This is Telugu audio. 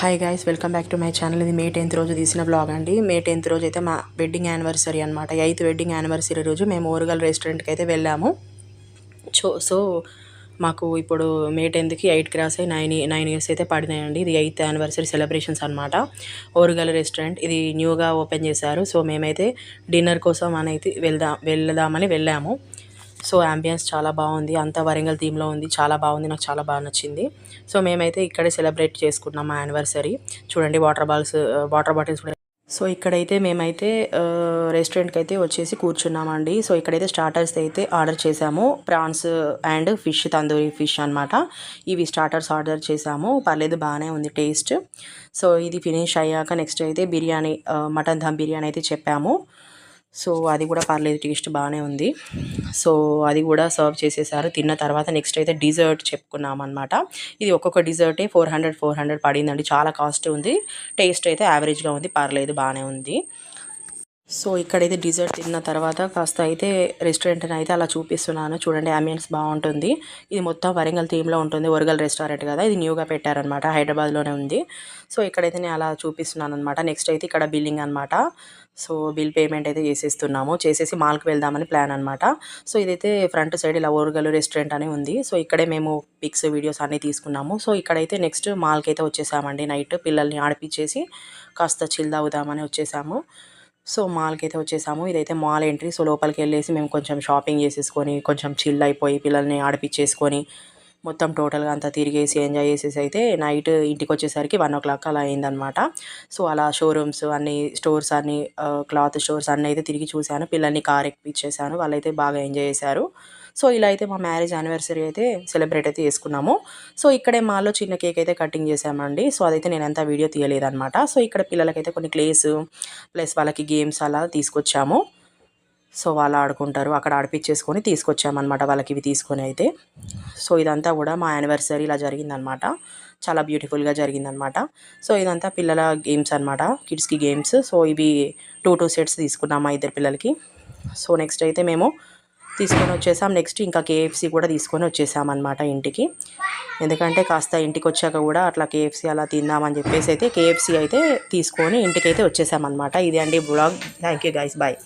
Hi guys welcome back to my channel ఇది మే టెన్త్ రోజు తీసిన బ్లాగ్ అండి. మే టెన్త్ రోజు అయితే మా వెడ్డింగ్ యానివర్సరీ అనమాట ఎయిత్ వెడ్డింగ్ యానివర్సరీ రోజు మేము ఓరుగల్ రెస్టారెంట్కి అయితే వెళ్ళాము. సో సో మాకు ఇప్పుడు మే టెన్త్కి ఎయిట్ క్రాస్ అయ్యి నైన్ నైన్ ఇయర్స్ అయితే పడినాయండి. ఇది ఎయిత్ యానివర్సరీ సెలబ్రేషన్స్ అనమాట ఓరుగల్ రెస్టారెంట్ ఇది న్యూగా ఓపెన్ చేశారు. సో మేమైతే డిన్నర్ కోసం అని అయితే వెళ్దాం వెళ్దామని వెళ్ళాము. సో అంబియన్స్ చాలా బాగుంది. అంతా వరంగల్ థీమ్లో ఉంది. చాలా బాగుంది. నాకు చాలా బాగా నచ్చింది. సో మేమైతే ఇక్కడే సెలబ్రేట్ చేసుకున్నాం మా యానివర్సరీ చూడండి వాటర్ బాల్స్ వాటర్ బాటిల్స్ కూడా. సో ఇక్కడైతే మేమైతే uh, రెస్టారెంట్కి అయితే వచ్చేసి కూర్చున్నామండి. సో ఇక్కడైతే స్టార్టర్స్ అయితే ఆర్డర్ చేసాము. Prawns and fish tandoori fish అనమాట ఇవి స్టార్టర్స్ ఆర్డర్ చేసాము. పర్లేదు బాగానే ఉంది టేస్ట్ సో ఇది ఫినిష్ అయ్యాక నెక్స్ట్ అయితే బిర్యానీ uh, మటన్ దమ్ బిర్యానీ అయితే చెప్పాము. సో అది కూడా పర్లేదు టేస్ట్ బాగానే ఉంది. సో అది కూడా సర్వ్ చేసేసారు. తిన్న తర్వాత నెక్స్ట్ అయితే డిజర్ట్ చెప్పుకున్నాం అనమాట ఇది ఒక్కొక్క డిజర్టే ఫోర్ హండ్రెడ్ ఫోర్ హండ్రెడ్ పడిందండి. చాలా కాస్ట్ ఉంది. టేస్ట్ అయితే యావరేజ్గా ఉంది. పర్లేదు బాగానే ఉంది. సో ఇక్కడైతే డిజర్ట్ తిన్న తర్వాత కాస్త అయితే రెస్టారెంట్ని అయితే అలా చూపిస్తున్నాను. చూడండి అంబియన్స్ బాగుంటుంది. ఇది మొత్తం వరంగల్ థీమ్లో ఉంటుంది. వరగల్ రెస్టారెంట్ కదా ఇది న్యూగా పెట్టారనమాట హైదరాబాద్లోనే ఉంది. సో ఇక్కడైతే నేను అలా చూపిస్తున్నాను అనమాట నెక్స్ట్ అయితే ఇక్కడ బిల్లింగ్ అనమాట సో బిల్ పేమెంట్ అయితే చేసేస్తున్నాము. చేసేసి మాల్కి వెళ్దామని ప్లాన్ అనమాట సో ఇదైతే ఫ్రంట్ సైడ్ ఇలా ఓరుగల్ రెస్టారెంట్ అని ఉంది. సో ఇక్కడే మేము పిక్స్ వీడియోస్ అన్నీ తీసుకున్నాము. సో ఇక్కడైతే నెక్స్ట్ మాల్కి అయితే వచ్చేసామండి నైట్. పిల్లల్ని ఆడిపించేసి కాస్త చిల్ అవుదామని వచ్చేసాము. సో మాల్కి అయితే వచ్చేసాము. ఇదైతే మాల్ ఎంట్రీ. సో లోపలికి వెళ్ళేసి మేము కొంచెం షాపింగ్ చేసేసుకొని కొంచెం చిల్ అయిపోయి పిల్లల్ని ఆడిపించేసుకొని మొత్తం టోటల్గా అంతా తిరిగేసి ఎంజాయ్ చేసేసి అయితే నైట్ ఇంటికి వచ్చేసరికి వన్ ఓ క్లాక్ అలా అయిందనమాట సో అలా షోరూమ్స్ అన్ని స్టోర్స్ అన్ని క్లాత్ స్టోర్స్ అన్నీ అయితే తిరిగి చూశాను. పిల్లల్ని కార్ ఎక్కిపించేసాను వాళ్ళైతే బాగా ఎంజాయ్ చేశారు. సో ఇలా అయితే మా మ్యారేజ్ యానివర్సరీ అయితే సెలబ్రేట్ అయితే చేసుకున్నాము. సో ఇక్కడే మాలో చిన్న కేక్ అయితే కటింగ్ చేసామండి. సో అదైతే నేను అంత వీడియో తీయలేదనమాట సో ఇక్కడ పిల్లలకైతే కొన్ని క్లేస్ ప్లస్ వాళ్ళకి గేమ్స్ అలా తీసుకొచ్చాము. సో వాళ్ళు ఆడుకుంటారు. అక్కడ ఆడిపించేసుకొని తీసుకొచ్చామన్నమాట వాళ్ళకి ఇవి తీసుకొని అయితే. సో ఇదంతా కూడా మా యానివర్సరీ ఇలా జరిగిందనమాట చాలా బ్యూటిఫుల్గా జరిగిందనమాట సో ఇదంతా పిల్లల గేమ్స్ అనమాట కిడ్స్కి గేమ్స్. సో ఇవి టూ టూ సెట్స్ తీసుకున్నాం మా ఇద్దరు పిల్లలకి. సో నెక్స్ట్ అయితే మేము తీసుకొని వచ్చేసాం. నెక్స్ట్ ఇంకా కేఎఫ్సి కూడా తీసుకొని వచ్చేసాం అనమాట ఇంటికి. ఎందుకంటే కాస్త ఇంటికి వచ్చాక కూడా అట్లా కేఎఫ్సి అలా తిందామని చెప్పేసి అయితే కేఎఫ్సి అయితే తీసుకొని ఇంటికి అయితే వచ్చేసామన్నమాట. ఇది అండి blog. Thank you guys bye